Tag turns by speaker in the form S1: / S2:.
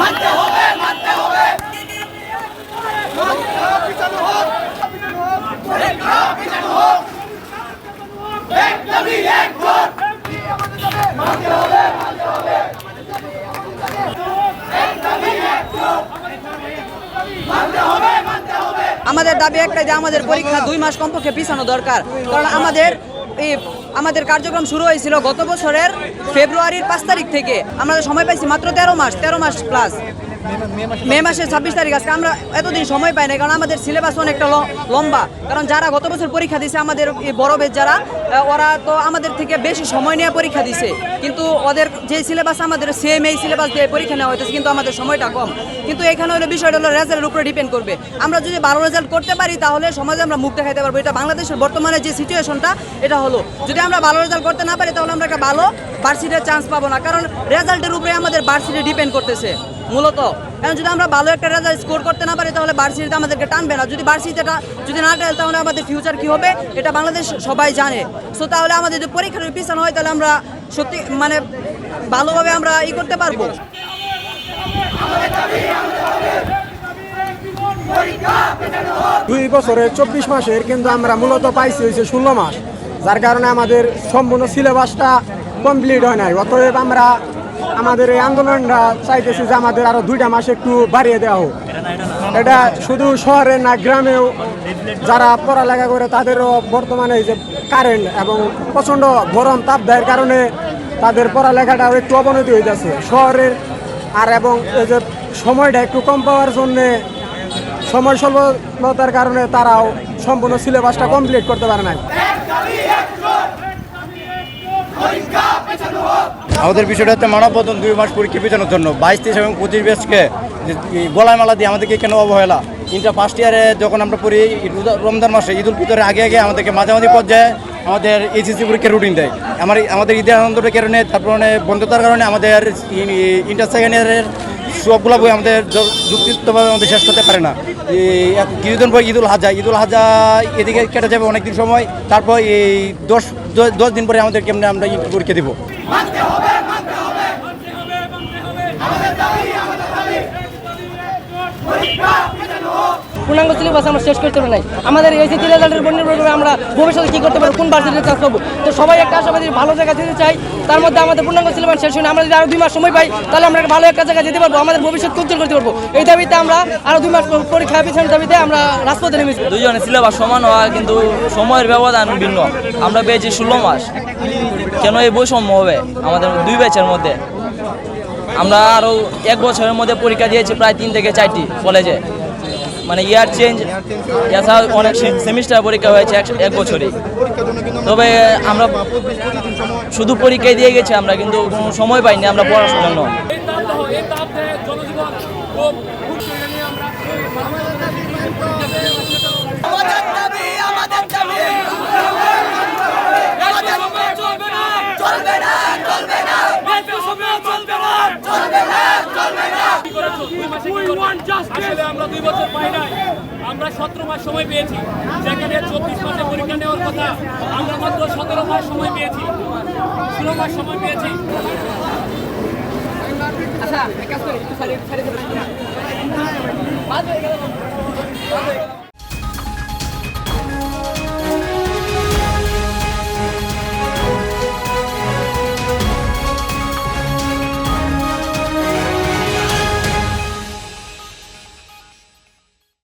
S1: মানতে হবে মানতে হবে। আমাদের দাবি একটাই যে আমাদের পরীক্ষা দুই মাস কমপক্ষে পিছানো দরকার। কারণ আমাদের আমাদের কার্যক্রম শুরু হয়েছিল গত বছরের ফেব্রুয়ারির পাঁচ তারিখ থেকে। আমরা সময় পাইছি মাত্র তেরো মাস তেরো মাস প্লাস মে মাসের ছাব্বিশ তারিখ। আজকে আমরা এতদিন সময় পাই না কারণ আমাদের সিলেবাস অনেকটা লম্বা। কারণ যারা গত বছর পরীক্ষা দিছে, আমাদের বড় বেচ যারা ওরা তো আমাদের থেকে বেশি সময় নিয়ে পরীক্ষা দিছে। কিন্তু ওদের যে সিলেবাস আমাদের সেম এই সিলেবাস দিয়ে পরীক্ষা নেওয়া হইতেছে, কিন্তু আমাদের সময়টা কম। কিন্তু এখানে হলো বিষয়টা হলো রেজাল্টের উপরে ডিপেন্ড করবে। আমরা যদি ভালো রেজাল্ট করতে পারি, তাহলে সমাজে আমরা মুখ দেখাইতে পারব। এটা বাংলাদেশের বর্তমানে যে সিচুয়েশনটা এটা হলো, যদি আমরা ভালো রেজাল্ট করতে না পারি, তাহলে আমরা একটা ভালো ভার্সিটির চান্স পাবো না। কারণ রেজাল্টের উপরে আমাদের ভার্সিটি ডিপেন্ড করতেছে। মূলত। এখন যদি আমরা ভালো একটা রেজাল্ট স্কোর করতে না পারি তাহলে ভার্সিটিতে আমাদেরকে টানবে না। যদি ভার্সিটিটা যদি না টানে তাহলে আমাদের ফিউচার কী হবে? এটা বাংলাদেশ সবাই জানে। সো তাহলে আমাদের যদি পরীক্ষার পিছানো হয় তাহলে আমরা সত্যি মানে ভালোভাবে আমরা ই করতে পারব।
S2: দুই বছরে চব্বিশ মাসের কিন্তু আমরা মূলত পাইছি হয়েছে ষোলো মাস যার কারণে আমাদের সম্পূর্ণ সিলেবাসটা কমপ্লিট হয় নাই। অতএব আমরা আমাদের এই আন্দোলনটা চাইতেছি যে আমাদের আরও দুইটা মাস একটু বাড়িয়ে দেওয়া হোক। এটা শুধু শহরে না, গ্রামেও যারা পড়ালেখা করে তাদেরও বর্তমানে যে কারেন্ট এবং প্রচণ্ড গরম তাপদাহের কারণে তাদের পড়ালেখাটাও একটু অবনতি হয়ে যাচ্ছে শহরের আর এবং এই যে সময়টা একটু কম পাওয়ার জন্যে সময় স্বল্পতার কারণে তারাও সম্পূর্ণ সিলেবাসটা কমপ্লিট করতে পারে নাই।
S3: আমাদের বিষয়টা হচ্ছে মানববন্ধন দুই মাস পরীক্ষা পেছানোর জন্য। বাইশ তেইশ এবং পঁচিশ বেশকে গলায় মালা দিয়ে আমাদেরকে কেন অবহেলা? ইন্টার ফার্স্ট ইয়ারে যখন আমরা পড়ি রমজান মাসে ঈদ উল ফিতরের আগে আগে আমাদেরকে মাঝামাঝি পর্যায়ে আমাদের এইচএসসি পরীক্ষা রুটিন দেয়। আমার আমাদের ঈদের আনন্দের কারণে, তারপরে বন্ধতার কারণে আমাদের ইন্টার সেকেন্ড ইয়ারের সবগুলো বই আমাদের যুক্তিযুক্তভাবে আমাদের শেষ করতে পারে না। কিছুদিন পর ঈদুল হাজা ঈদুল হাজা এদিকে কেটে যাবে অনেকদিন সময়, তারপর এই দশ, দশ- দশ দিন পরে আমাদের কেমনে আমরা ঈদ পরীক্ষা দেবো।
S4: পূর্ণাঙ্গ সিলেবাস আমরা শেষ করতে পারি নাই। আমাদের এই এসএসসি রেজাল্টের প্রোগ্রামে আমরা ভবিষ্যতে কী করতে পারব, কোন ভার্সিটিতে চান্স পাবো? তো সবাই একটা আশাবাদী, ভালো জায়গা যেতে চাই। তার মধ্যে আমাদের পূর্ণাঙ্গ সিলেবাস শেষ হয় আমরা যদি আরও দুই মাস সময় পাই, তাহলে আমরা ভালো একটা জায়গায় যেতে পারব, আমাদের ভবিষ্যৎ উজ্জ্বল করতে পারব। এই দাবিতে আমরা আরও দুই মাস পরীক্ষা পিছনের দাবিতে আমরা রাজপথে নেমেছি।
S5: দুজনের সিলেবাস সমান হওয়া কিন্তু সময়ের ব্যবধান ভিন্ন। আমরা পেয়েছি ষোলো মাস। কেন এই বৈষম্য হবে আমাদের দুই ব্যাচের মধ্যে? আমরা আরও এক বছরের মধ্যে পরীক্ষা দিয়েছি, প্রায় তিন থেকে চারটি কলেজে মানে ইয়ার চেঞ্জ এছাড়া অনেক সেমিস্টার পরীক্ষা হয়েছে এক- বছরই। তবে আমরা শুধু পরীক্ষায় দিয়ে গেছি আমরা, কিন্তু কোনো সময় পাইনি আমরা পড়াশোনার জন্য
S6: খুব খুব করে নিয়ে আমরা
S7: আমাদের দাবি আমাদের দাবি
S6: চলবে না
S7: চলবে না চলবে না
S6: রাজ্য সভা চলবে না
S7: চলবে না চলবে না
S6: কি করেছ দুই মাসে কি করবে? আসলে আমরা দুই বছর পাই আমরা সতেরো মাস সময় পেয়েছি। যেখানে চব্বিশ মাসে পরীক্ষা নেওয়ার কথা, আমরা মাত্র সতেরো মাস সময় পেয়েছি। ষোলো মাস সময় পেয়েছি।
S4: আচ্ছা এক কাজ করি